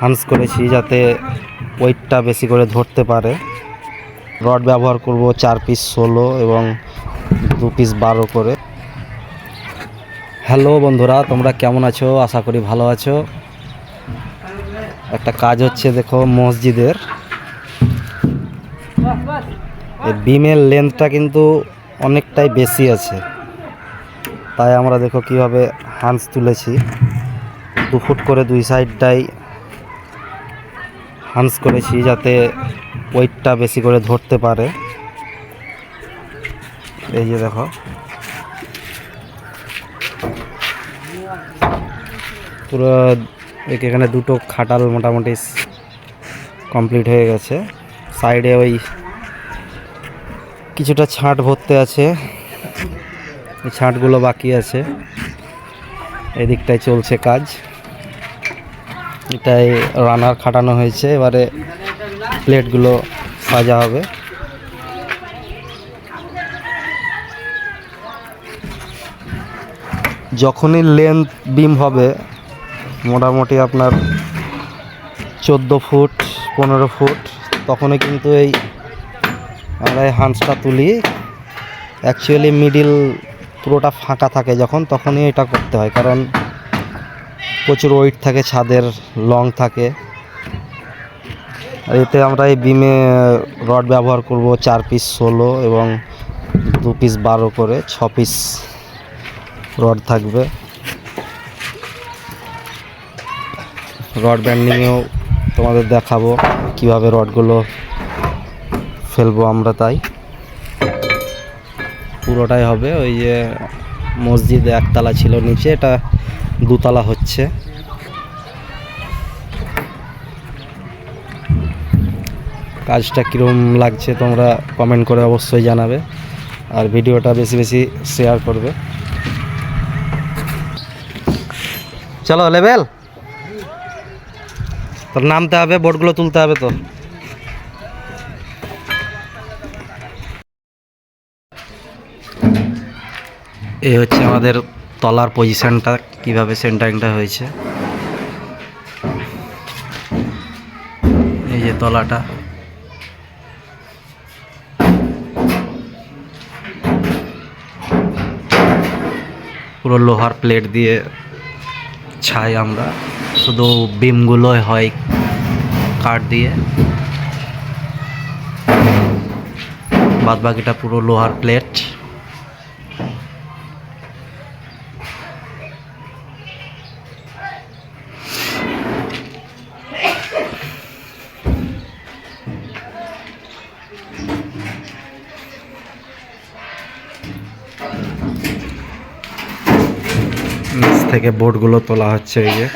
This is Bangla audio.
হান্স করেছি যাতে ওয়েটটা বেশি করে ধরতে পারে। রড ব্যবহার করব চার পিস ষোলো এবং দু পিস বারো করে। হ্যালো বন্ধুরা, তোমরা কেমন আছো? আশা করি ভালো আছো। একটা কাজ হচ্ছে দেখো মসজিদের। বিমের লেন্থটা কিন্তু অনেকটাই বেশি আছে। তাই আমরা দেখো কীভাবে হান্স তুলেছি। দু ফুট করে দুই সাইডটাই হান্স করেছি যাতে ওয়েটটা বেশি করে ধরতে পারে। এই যে দেখো। পুরো এখানে দুটো খাটাল মোটামুটি কমপ্লিট হয়ে গেছে। সাইডে ওই কিছুটা ছাঁট ভরতে আছে। এই ছাঁটগুলো বাকি আছে। এদিকটায় চলছে কাজ। এটাই রানার খাটানো হয়েছে। এবারে প্লেটগুলো সাজা হবে। যখনই লেন্থ বিম হবে, মোটামুটি আপনার চোদ্দ ফুট, পনেরো ফুট, তখনই কিন্তু এই আমরা এই হান্সটা তুলি। অ্যাকচুয়ালি মিডিল পুরোটা ফাঁকা থাকে যখন, তখনই এটা করতে হয়। কারণ প্রচুর ওয়েট থাকে, ছাদের লং থাকে। আর এতে আমরা এই বিমে রড ব্যবহার করব চার পিস ষোলো এবং দু পিস বারো করে, ছ পিস রড থাকবে। রড ব্যান্ডিংয়েও তোমাদের দেখাবো কীভাবে রডগুলো ফেলব আমরা তাই। পুরোটাই হবে ওই যে মসজিদ একতলা ছিল নিচে, এটা দুতলা হচ্ছে। কাজটা কীরকম লাগছে তোমরা কমেন্ট করে অবশ্যই জানাবে, আর ভিডিওটা বেশি বেশি শেয়ার করবে। চলো লেভেল তোর নামতে হবে, বোর্ডগুলো তুলতে হবে তো এই হচ্ছে আমাদের তলার পজিশনটা কীভাবে সেন্টারিংটা হয়েছে। এই যে তলাটা। পুরো লোহার প্লেট দিয়ে ছাই আমরা। শুধু বিমগুলো হয় কাঠ দিয়ে। বাদ বাকিটা পুরো লোহার প্লেট নিচ থেকে বোর্ডগুলো তোলা হচ্ছে এই যে।